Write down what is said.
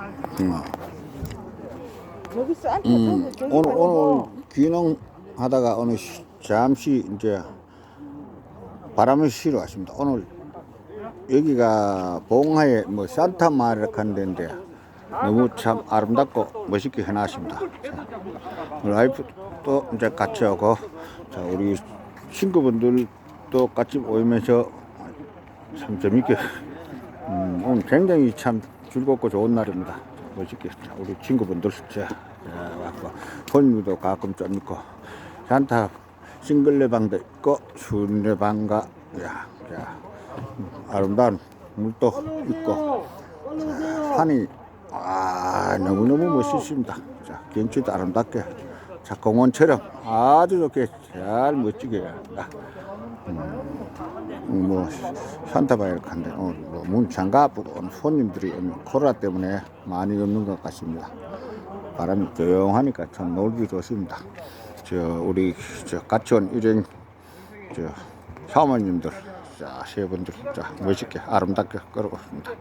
음, 여기 쌀 음, 오늘 오늘 귀농 하다가 오늘 시- 잠시 이제 바람을 쉬러 왔습니다. 오늘 여기가 봉하에 뭐 산타 마르칸 데인데 너무 참 아름답고 멋있게 해놨습니다. 자, 오늘 와이프도 이제 같이 오고 자 우리 친구분들도 같이 모이면서 참 재밌게 음, 오늘 굉장히 참 즐겁고 좋은 날입니다. 멋있게 자, 우리 친구분들 자, 자 왔고 손님도 가끔 좀 있고 산타 싱글레방도 있고 순례방가 야, 야, 음, 아름다운 물도 있고 자, 산이 아 너무너무 멋있습니다. 자 경치도 아름답게 자 공원처럼 아주 좋게 잘 멋지게 아, 음, 뭐 산타바이를 간데 오늘 뭐문 장갑으로 온 손님들이 코로나 때문에 많이 없는 것 같습니다. 바람이 조용하니까 참 놀기 좋습니다. 저 우리 저 같이 온 일행 저 사모님들 자세 분들 자 멋있게 아름답게 걸어왔습니다.